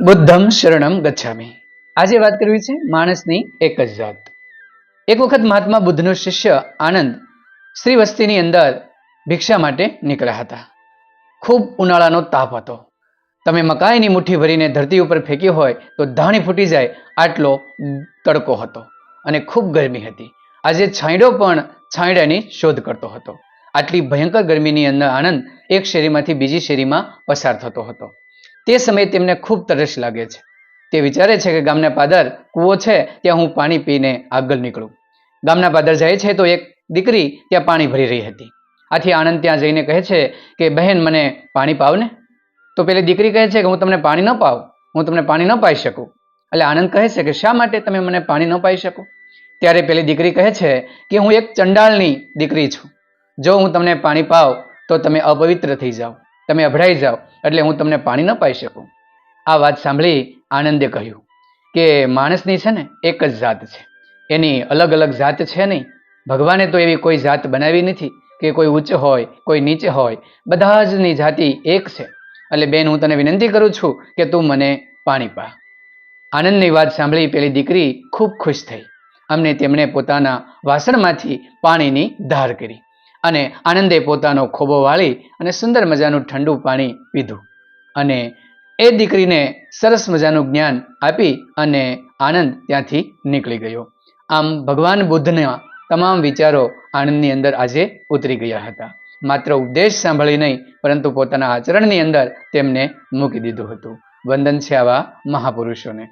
બુદ્ધમ શરણમ ગચ્છામી. આજે વાત કરવી છે માણસની એક જ જાત. એક વખત મહાત્મા બુદ્ધનો શિષ્ય આનંદ શ્રી વસ્તીની અંદર ભિક્ષા માટે નીકળ્યા હતા. ખૂબ ઉનાળાનો તાપ હતો. તમે મકાઈની મુઠ્ઠી ભરીને ધરતી ઉપર ફેંકી હોય તો ધાણી ફૂટી જાય આટલો તડકો હતો અને ખૂબ ગરમી હતી. આજે છાંયડો પણ છાંયડાની શોધ કરતો હતો. આટલી ભયંકર ગરમીની અંદર આનંદ એક શેરીમાંથી બીજી શેરીમાં પસાર થતો હતો. તે સમયે તેમને ખૂબ તરસ લાગે છે. તે વિચારે છે કે ગામના પાદર કૂવો છે, ત્યાં હું પાણી પીને આગળ નીકળું. ગામના પાદર જાય છે તો એક દીકરી ત્યાં પાણી ભરી રહી હતી. આથી આનંદ ત્યાં જઈને કહે છે કે, બહેન, મને પાણી પાવ ને. તો પેલી દીકરી કહે છે કે, હું તમને પાણી ન પાવ, હું તમને પાણી ન પાઈ શકું. એટલે આનંદ કહે છે કે, શા માટે તમે મને પાણી ન પાઈ શકો? ત્યારે પેલી દીકરી કહે છે કે, હું એક ચંડાળની દીકરી છું. જો હું તમને પાણી પાવ, તો તમે અપવિત્ર થઈ જાઓ. તમે અભડાઈ જાઓ, એટલે હું તમને પાણી ન પાઈ શકું. આ વાત સાંભળી આનંદે કહ્યું કે માણસની છે ને એક જ જાત છે. એની અલગ અલગ જાત છે નહીં. ભગવાને તો એવી કોઈ જાત બનાવી નથી કે કોઈ ઉચ્ચ હોય, કોઈ નીચે હોય. બધા જની જાતિ એક છે. એટલે બેન, હું તને વિનંતી કરું છું કે તું મને પાણી પા. આનંદની વાત સાંભળી પેલી દીકરી ખૂબ ખુશ થઈ. અમને તેમણે પોતાના વાસણમાંથી પાણીની ધાર કરી. અને આનંદે પોતાનો ખોબો વાળી અને સુંદર મજાનું ઠંડુ પાણી પીધું. અને એ દીકરીને સરસ મજાનું જ્ઞાન આપી અને આનંદ ત્યાંથી નીકળી ગયો. આમ ભગવાન બુદ્ધના તમામ વિચારો આનંદની અંદર આજે ઉતરી ગયા હતા. માત્ર ઉપદેશ સાંભળી નહીં, પરંતુ પોતાના આચરણની અંદર તેમને મૂકી દીધું હતું. વંદન છે આવા મહાપુરુષોને.